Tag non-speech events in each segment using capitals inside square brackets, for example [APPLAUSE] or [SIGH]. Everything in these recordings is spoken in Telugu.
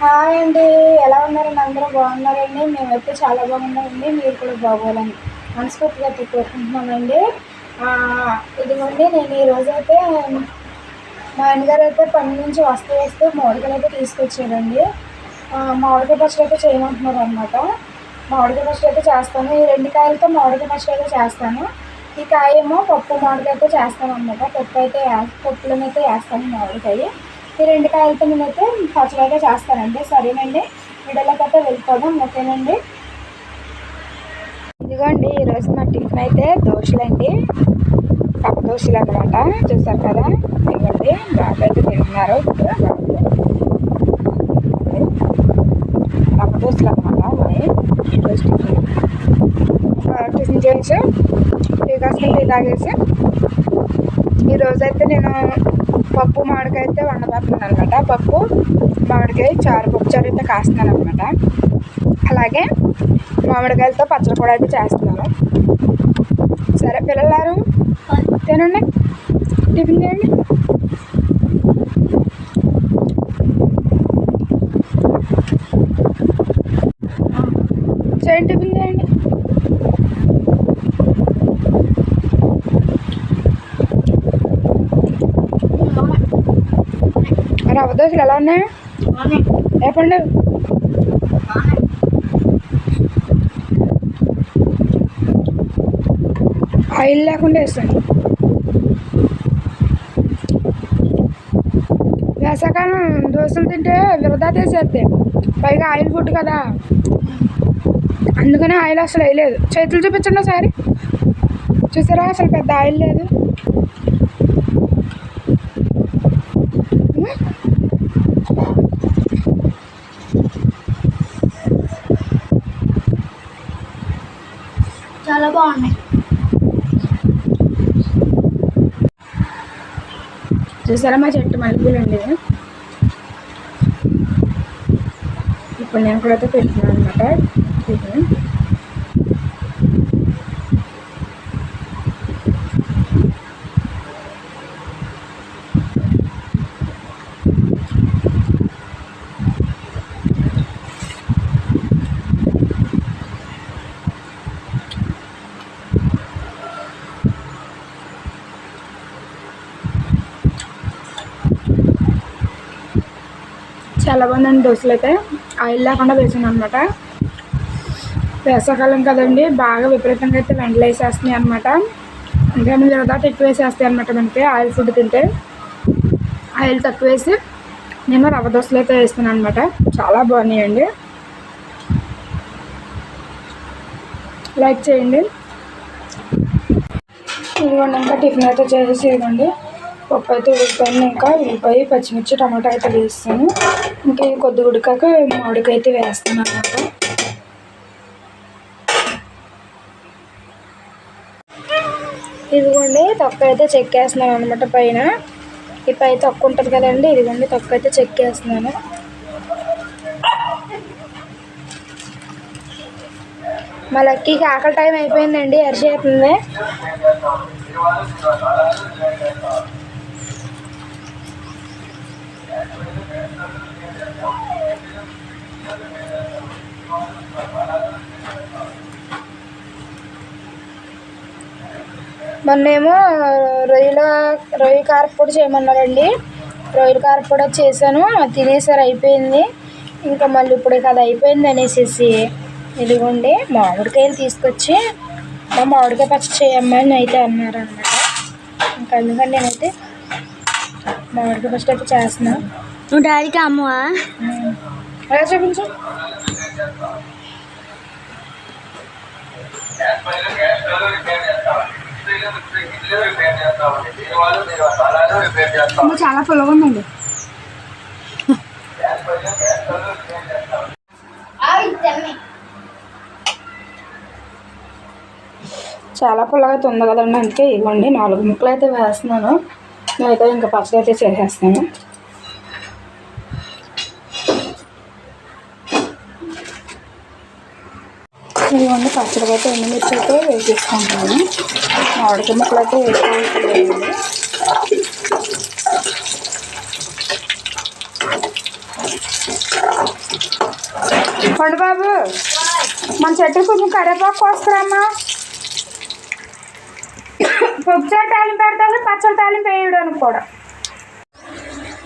హాయ్ అండి. ఎలా ఉన్నారండి అందరూ బాగున్నారండి. మేమైతే చాలా బాగున్నామండి. మీరు కూడా బాగోవాలని మనస్ఫూర్తిగా కోరుకుంటున్నామండి ఇదిగోండి నేను ఈరోజు అయితే మా ఆయనగారు అయితే పని నుంచి వస్తూ వస్తూ మామిడికాయలు అయితే తీసుకొచ్చారండి. మామిడికాయ పచ్చడి అయితే చేయమంటున్నారు అనమాట మామిడికాయ పచ్చడి అయితే చేస్తాను. ఈ రెండు కాయలతో మామిడికాయ పచ్చడి అయితే చేస్తాను. ఈ కాయ ఏమో పప్పు మామిడికాయ అయితే చేస్తాను అనమాట పప్పు అయితే వే- పప్పులోనైతే వేస్తాను మామిడికాయ. ఈ రెండు కాయలతో నేనైతే పచ్చడి అయితే చేస్తానండి సరేనండి. వీడియోలోకి వెళ్ళిపోదాం. ఓకేనండి. ఇదిగోండి ఈరోజు మా టిఫిన్ అయితే దోశలండి. కప్ప దోశలు అనమాట చూసారు కదా? ఇదిగోండి బాబు అయితే తింటున్నారు. ఇప్పుడు కప్ప దోశలు అనమాట మరి ఈరోజు టిఫిన్. టిఫిన్ చేసి టీ కాసుకొని టీ తాగేసి. ఈరోజు అయితే నేను పప్పు మామిడికాయ అయితే వండబోతున్నాను అనమాట పప్పు మామిడికాయ చారు పప్పు చారు అయితే కాస్తున్నాను అనమాట అలాగే మామిడికాయలతో పచ్చడి కూడా అయితే చేస్తున్నాను సరే పిల్లలారు తినండి. టిఫిన్ చేయండి చేయండి టిఫిన్ చేయండి రవ్వ దోశలు ఎలా ఉన్నాయి? చెప్పండి ఆయిల్ లేకుండా వేస్తాను. వేసాకాలం దోశలు తింటే వృధా తీసేస్తే. పైగా ఆయిల్ ఫుడ్ కదా. అందుకనే ఆయిల్ అసలు వేయలేదు. చేతులు చూపించండి ఒకసారి. చూసారా? అసలు పెద్ద ఆయిల్ లేదు. చాలా బాగున్నాయి. చూసారా మా చెట్టు మల్లెపూలు అండి ఇప్పుడు నేను కూడా అయితే పెడుతున్నాను అనమాట చాలా బాగుందండి దోశలు అయితే ఆయిల్ లేకుండా వేసాను అనమాట వేసవకాలం కదండి బాగా విపరీతంగా అయితే వెంటలు వేసేస్తున్నాయి అనమాట అంటే విరదాట ఎక్కువ వేసేస్తాయి అనమాట మనకి ఆయిల్ ఫుడ్ తింటే. ఆయిల్ తక్కువ వేసి నేను రవ్వ దోశలు అయితే వేస్తున్నాను అనమాట చాలా బాగున్నాయండి. లైక్ చేయండి. ఇదిగోండి ఇంకా టిఫిన్ అయితే చేసేసి ఇదిగోండి పప్పు అయితే ఉడికిపోయింది ఇంకా ఉల్లిపాయ పచ్చిమిర్చి టమాటా అయితే వేస్తాను. ఇంకా ఇది కొద్ది ఉడికాక మామిడికాయ అయితే వేస్తాను అనమాట ఇదిగోండి తొక్క అయితే చెక్కేస్తున్నాను అనమాట పైన. ఈ పై తొక్క ఉంటుంది కదండి ఇదిగోండి తొక్క అయితే చెక్కేస్తున్నాను మా లక్కీకి ఆకలి టైం అయిపోయిందండి అరిచేస్తుంది మొన్నేమో రొయ్యల రొయ్య కారపొడి చేయమన్నారండి. రొయ్యల కారపొడి అది చేశాను తినేసారు అయిపోయింది. ఇంకా మళ్ళీ ఇప్పుడు అది అయిపోయింది అనేసి ఇదిగోండి మామిడికాయలు తీసుకొచ్చి మా మామిడికాయ పచ్చడి చేయమ్మా అని అయితే అన్నారు అనమాట ఇంకా అందుకని నేనైతే మామిడికాయ పచ్చడి అయితే చేస్తున్నాను డాడీకి అమ్మవా? ఎలా చూపించు. అమ్మ చాలా పుల్లగా ఉందండి. చాలా పుల్లగా అయితే ఉంది కదండి అందుకే ఇవ్వండి. నాలుగు ముక్కలు అయితే వేస్తున్నాను. నేనైతే ఇంకా పచ్చడి అయితే చేసేస్తాను అండి పచ్చడి అయితే ఎండుమిర్చి అయితే వేసేసుకుంటాను. మామిడికి ముక్కలు అయితే వేసుకోండి బాబు మన చెట్టు కొంచెం కరేపాకు వస్తారమ్మా పప్పుచారు తాలింపు పెడతాను పచ్చడి తాలింపు వేయడానికి కూడా.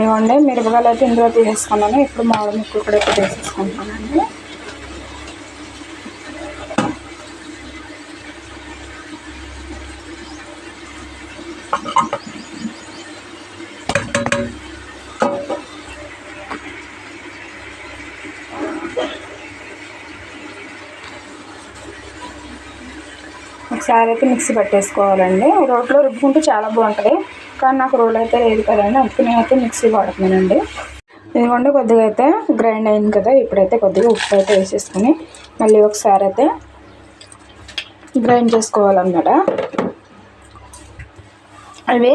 ఇవ్వండి మిరపకాయలు అయితే ఇందులో తీసేసుకున్నాను. ఇప్పుడు మామిడి ముక్కలు కూడా వేసేసుకుంటానండి. ఒకసారి అయితే మిక్సీ పట్టేసుకోవాలండి. రోట్లో రుబ్బుకుంటే చాలా బాగుంటుంది. కానీ నాకు రోల్ అయితే లేదు కదండి అందుకే నేనైతే మిక్సీ వాడుతున్నానండి ఇదిగోండి కొద్దిగా అయితే గ్రైండ్ అయింది కదా ఇప్పుడైతే కొద్దిగా ఉప్పు అయితే వేసేసుకొని మళ్ళీ ఒకసారి అయితే గ్రైండ్ చేసుకోవాలన్నమాట. అవి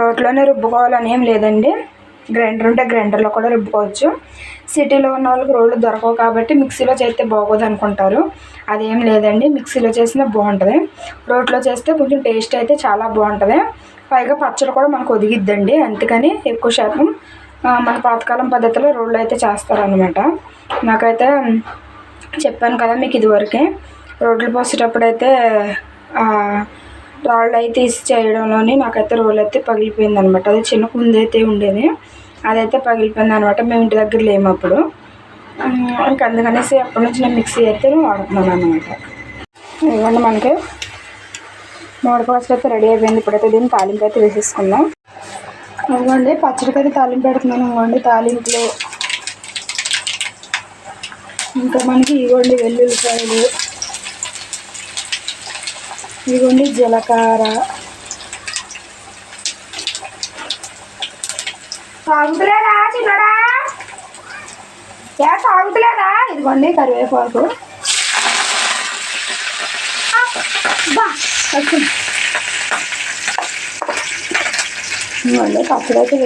రోట్లోనే రుబ్బుకోవాలని ఏం లేదండి. గ్రైండర్ ఉంటే గ్రైండర్లో కూడా రుబ్బుకోవచ్చు. సిటీలో ఉన్న వాళ్ళకి రోళ్ళు దొరకవు కాబట్టి మిక్సీలో చేస్తే బాగోదు అనుకుంటారు అదేం లేదండి మిక్సీలో చేసినా బాగుంటుంది. రోట్లో చేస్తే కొంచెం టేస్ట్ అయితే చాలా బాగుంటుంది. పైగా పచ్చడి కూడా మనకు ఒదిగిద్దండి అందుకని ఎక్కువ శాతం మన పాతకాలం పద్ధతిలో రోళ్ళు అయితే చేస్తారనమాట నాకైతే చెప్పాను కదా మీకు ఇదివరకే రోడ్లు పోసేటప్పుడు అయితే రాళ్ళు అయితే ఇసి చేయడంలోనే నాకైతే రోల్ అయితే పగిలిపోయింది అనమాట అది చిన్న కుంది అయితే ఉండేది. అదైతే పగిలిపోయింది అనమాట మేము ఇంటి దగ్గర లేము అప్పుడు. ఇంకా అందుకనేసి అప్పటి నుంచి నేను మిక్సీ అయితే వాడుతున్నాను అనమాట ఇవ్వండి మనకి. మూడు అయితే రెడీ అయిపోయింది. ఇప్పుడైతే దీన్ని తాలింపు అయితే వేసేసుకుందాం. ఇవ్వండి పచ్చడికి అయితే తాలింపు పెడుతున్నాను. ఇవ్వండి తాలింపులో. ఇంకా మనకి ఇవ్వండి వెల్లుల్లిపాయలు. ఇదిగోండి జీలకర్ర. తాగుతులేదా చిన్నడా? ఏ తాగుతులేదా ఇదిగోండి కరివేపాకు. బా వచ్చింది ఇదిగోండి పచ్చడి అయితే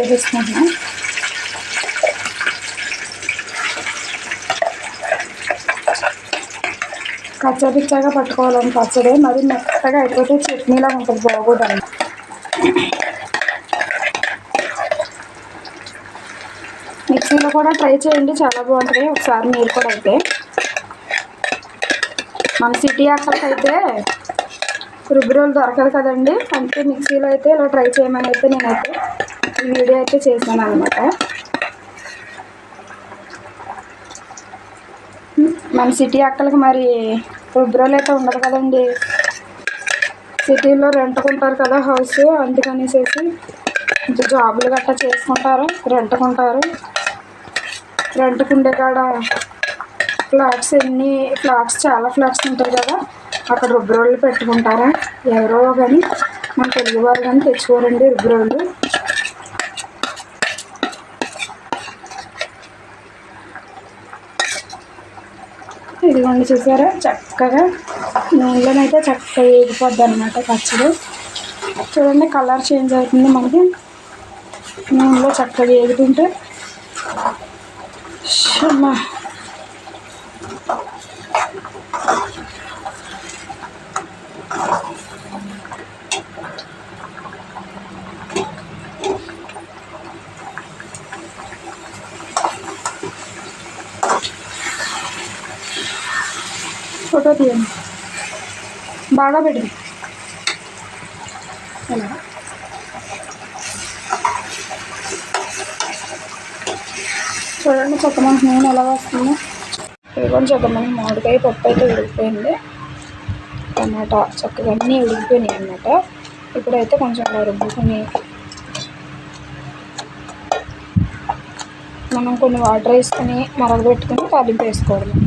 కచ్చపిచ్చగా పట్టుకోవాలని పచ్చడి. మరి మెత్తగా అయిపోతే చట్నీలా ఉంటుంది బాగోదండి. మిక్సీలో కూడా ట్రై చేయండి చాలా బాగుంటుంది. ఒకసారి మీరు కూడా అయితే. మన సిటీ అక్కడికైతే రుబ్బురోలు దొరకదు కదండి. అందుకే మిక్సీలో అయితే ఇలా ట్రై చేయమని అయితే నేనైతే ఈ వీడియో అయితే చేశాను అనమాట మన సిటీ అక్కలకి మరి రుబ్రోలు అయితే ఉండదు కదండి. సిటీలో రెంట్కుంటారు కదా హౌస్ అందుకనేసేసి జాబులు గట్టా చేసుకుంటారు రెంట్కుంటారు. రెంట్కుండే కాడ ఫ్లాట్స్ ఎన్ని ఫ్లాట్స్ చాలా ఫ్లాట్స్ ఉంటాయి కదా అక్కడ రుబ్బరోళ్ళు పెట్టుకుంటారా? ఎవరో కానీ మన తెలుగువారు కానీ తెచ్చుకోరండి రుబ్రోళ్ళు. ఇదిగోండి చూసారా? చక్కగా నూనెలోనైతే చక్కగా వేగిపోద్ది అనమాట పచ్చడి. చూడండి కలర్ చేంజ్ అవుతుంది మనకి. నూనెలో చక్కగా వేగుతుంటే. తీయండి. బాగా పెట్టింది చూడండి కొత్త మనకి నూనె ఎలా వస్తుందో. ఇదిగోండి చెక్క మనకి మామిడికాయ పప్పు అయితే ఉడికిపోయింది. టమాటా చక్కగా అన్నీ ఉడికిపోయినాయి అన్నమాట. ఇప్పుడైతే కొంచెం అలా రుబ్బుకొని మనం కొన్ని వాటర్ వేసుకొని మరగబెట్టుకుని తాలింపు వేసుకోవడం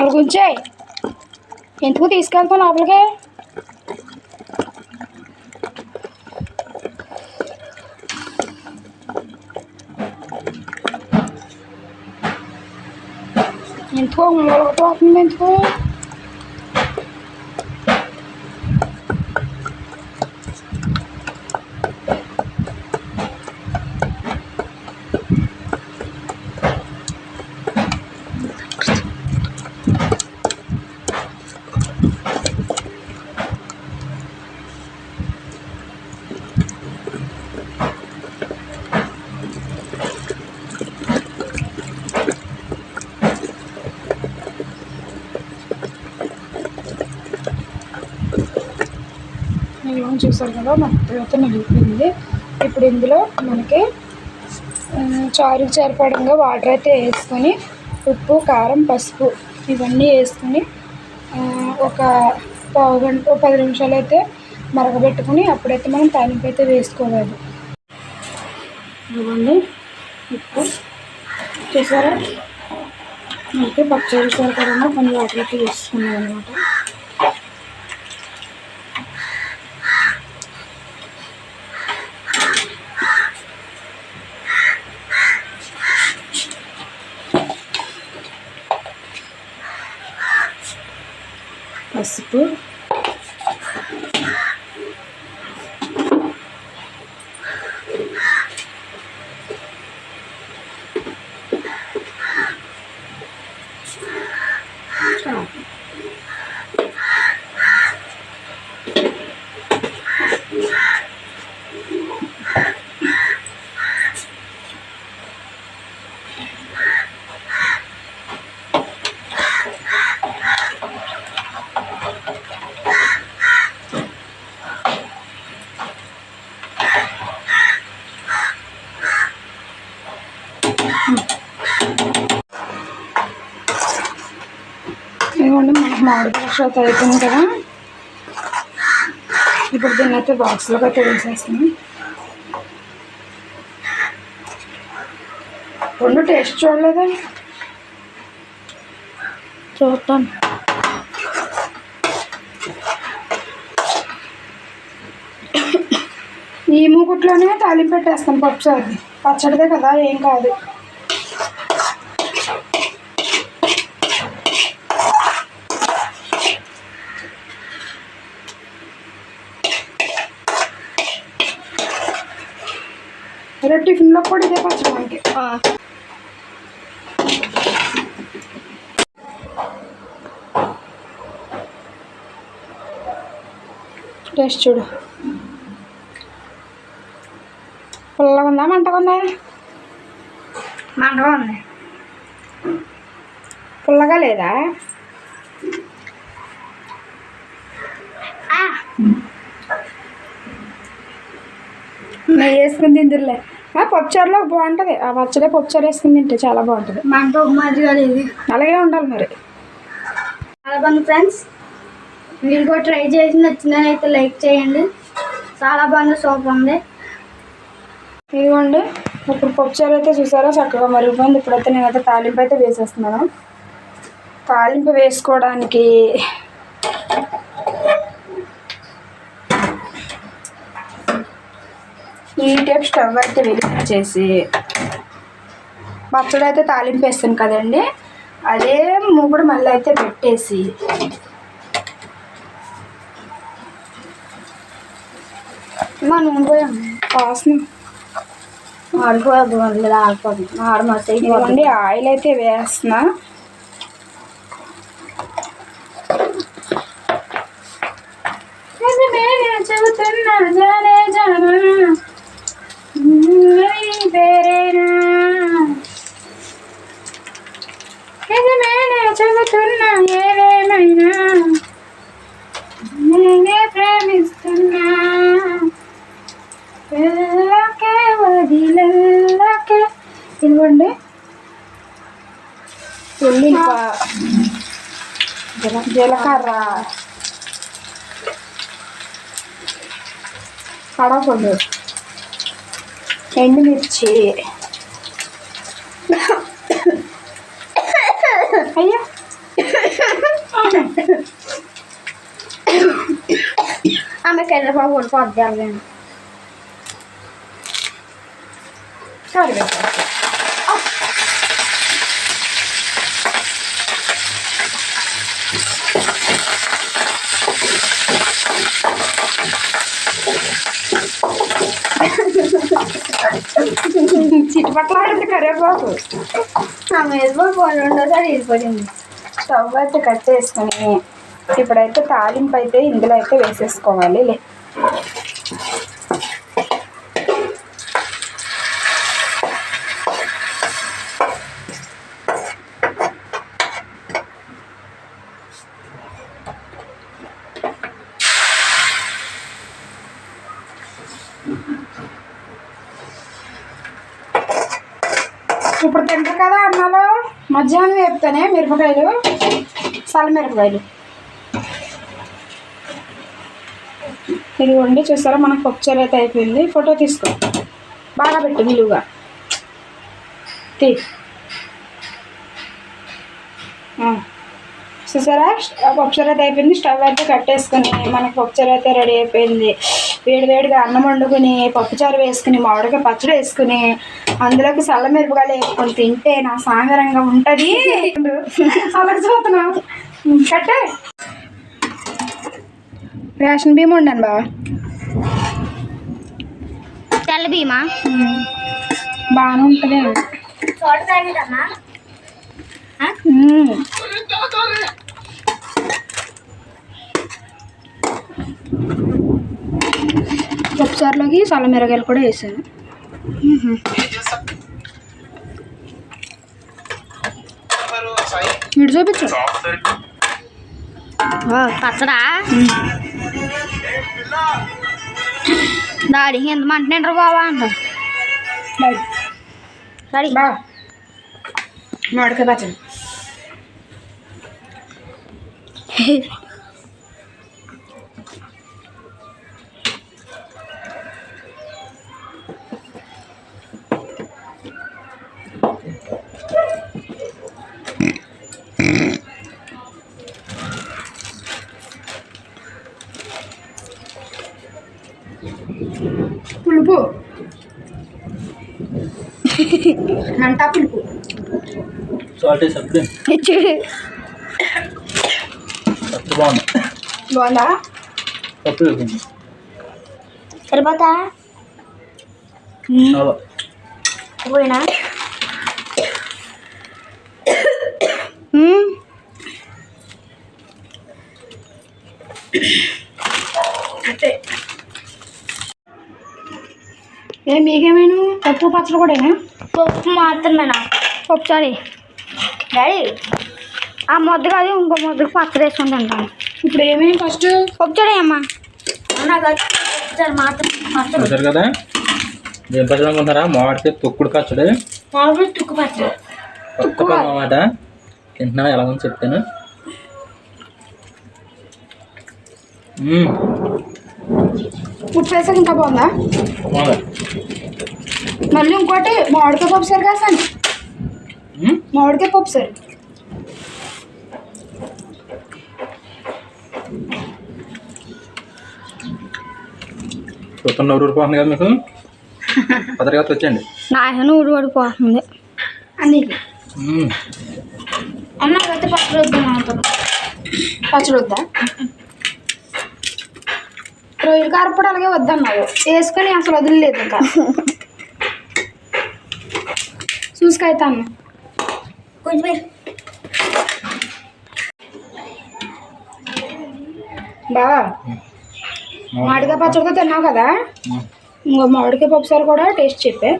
알고있지? 엔토디 이스칸토 나볼게 엔토 뭐라고 또 하면 엔토 చూసారు కదా మనకు అయితే నలిపింది ఇప్పుడు ఇందులో మనకి చారు చేరపడంగా వాటర్ అయితే వేసుకొని ఉప్పు కారం పసుపు ఇవన్నీ వేసుకొని ఒక పావు గంట పది నిమిషాలు అయితే మరగబెట్టుకుని అప్పుడైతే మనం తాలింపు అయితే వేసుకోవాలి. ఇవ్వండి ఉప్పు. చూసారా? మనకి పచ్చడి సరిపడంగా కొన్ని వాటర్ అయితే వేసుకున్నాం అనమాట పసుపు కారం. ఇదిగోండి మనకి అయితే అయిపోయింది కదా. ఇప్పుడు దీన్ని అయితే బాక్స్లోకి అయితే వేసేస్తున్నాం రెండు టేస్ట్ చూడలేదా? చూద్దాం. ఈ మూకుట్లోనే తాలింపు పెట్టేస్తాను పప్పుసారి పచ్చడిదే కదా ఏం కాదు. కూడా ఇదే పచ్చడి మనకి టేస్ట్ చూడు. పుల్లగా ఉందా? మంటగా ఉందా? మంటగా ఉంది. పుల్లగా లేదా? నెయ్యి వేసుకుని తిందిర్లే. ఆ పప్పుచారులో బాగుంటుంది. ఆ పచ్చడే పప్పుచారు వేసుకుని తింటే చాలా బాగుంటుంది. మంట లేదు అలాగే ఉండాలి మరి. చాలా బాగుంది ఫ్రెండ్స్. మీరు కూడా ట్రై చేసి నచ్చినైతే లైక్ చేయండి. చాలా బాగుంది సూపర్ ఉంది. ఇదిగోండి ఇప్పుడు పప్పుచారు అయితే చూసారా? చక్కగా మరిగిపోయింది. ఇప్పుడైతే నేనైతే తాలింపు అయితే వేసేస్తున్నాను. తాలింపు వేసుకోవడానికి ఈ టైప్ స్టవ్ అయితే వెలిగించేసి పచ్చడి అయితే తాలింపు వేస్తాను కదండి. అదే మూగుడు మళ్ళీ అయితే పెట్టేసి మా నూనె కాసిన ఆడిపోయి ఆడిపోతుంది ఆడ మస్తు ఇదిగోండి ఆయిల్ అయితే వేస్తున్నా. నేను చెబుతున్నా ఏదేమైనా నేనే ప్రేమిస్తున్నా. వెళ్ళకే వదిలకే ఇదిగోండి. ఉల్లిపా జీల- జీలకర్ర. కడపలు ఎండుమిర్చి. [COUGHS] అయ్యో. ఆమె కర్రపాకు కూడా పొద్దాలి సారీ చిట్టుపట్లాడింది కరివేపాకు ఆమె వెళ్ళిపోయి రెండోసారి వెళ్ళిపోయింది స్టవ్ అయితే కట్టేసుకుని ఇప్పుడైతే తాలింపు అయితే ఇందులో అయితే వేసేసుకోవాలి. ఇప్పుడు తింటారు కదా అన్నలో? మధ్యాహ్నం వేపుతానే మిరపకాయలు. సల్ల మిరపకాయలు వండి చూసారా మనకు పప్పుచారు అయితే అయిపోయింది. ఫోటో తీసుకో. బాగా పెట్టు నిలువుగా. తీ. చూసారా పప్పుచారు అయితే అయిపోయింది. స్టవ్ అయితే కట్టేసుకుని మనకు పప్పుచారు అయితే రెడీ అయిపోయింది. వేడి వేడిగా అన్నం వండుకుని పప్పుచారు వేసుకుని మామిడికాయ పచ్చడి వేసుకుని అందులోకి చల్ల మిరపకాయలు వేసుకొని తింటే నా సాగరంగా ఉంటుంది. అలా చూస్తున్నా కట్టే. రేషన్ బియ్యం వండాను బావా. తెల్ల భీమా బాగానే ఉంటుంది పప్పుచారులోకి చల్ల మిరగాయలు కూడా వేసాను. ఇటు చూపించు. పచ్చడా? డాడీ ఎంత మంటున్నాడు బావా అంట. డాడీ బా. మామిడికాయ పచ్చడి. [LAUGHS] మంటా పులుపు. చూడు బాగుంది? పోయినా? అంతే. ఏ మీకేమైనా పప్పు పచ్చడి కూడానా పప్పు మాత్రమేనా? పప్పు సారీ డాడీ ఆ ముద్ద కాదు ఇంకో ముద్దకు పచ్చడి వేసుకుని తింటాను ఇప్పుడు ఏమేమి ఫస్ట్? పప్పు చాడే అమ్మా. మాత్రం చూసారు కదా? ఏం పచ్చడి అనుకుంటారా మామిడికాయ తొక్కుడు పచ్చడి. మామిడి తుక్కు పచ్చడి. పని అన్నమాట. తింటున్నా ఎలా ఉందో చెప్తాను. ఉప్పు వేసాక ఇంకా బాగుందా? బాగుంది. మళ్ళీ ఇంకోటి మామిడికాయ పప్పు సరి మ్మ్. మామిడికాయ పప్పు సరి. చూస్తున్న ఊరు ఊరిపోతుంది కదా మీకు? పదరిగా వచ్చండి నాయన ఊరు పడిపోతుంది. పచ్చడి వద్దాం పచ్చడి వద్దా? రొయ్యల కారపొడి అలాగే వద్దన్నావు. వేసుకొని అసలు వదిలేదు ఇంకా. [LAUGHS] చూసుకైతాను కొంచెం బావా మామిడికాయ పచ్చడితో తిన్నావు కదా మ్మ్. ఇంకో మామిడికాయ పప్పు సార్ కూడా టేస్ట్ చెప్పే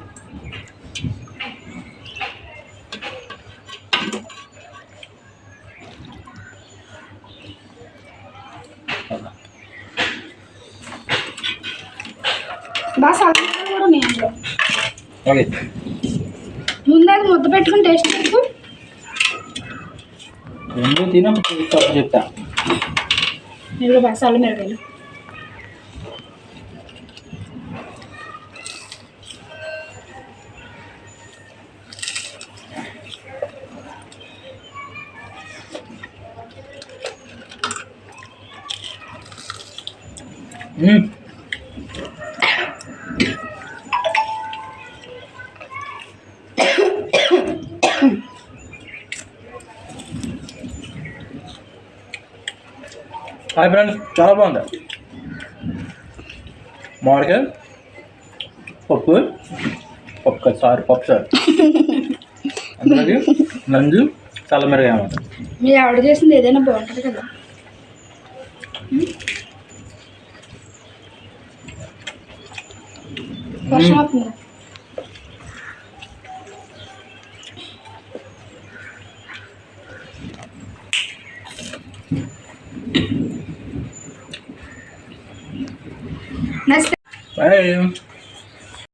బాగా సలహా కూడా ఉన్నాయి ముందే ముద్ద పెట్టుకుని టేస్ట్ చెప్పు రెండు తప్పు చెప్తా. బాగా చల్ల మిరగాయలు హాయ్ ఫ్రెండ్స్ చాలా బాగుంది. మామిడికాయ పప్పు పప్పు సారీ పప్పు సార్. అందులోకి నంజు చల్లమిరగా అన్నమాట. మీ ఆవిడ చేసింది ఏదైనా బాగుంటుంది కదా. వర్షం Valeu!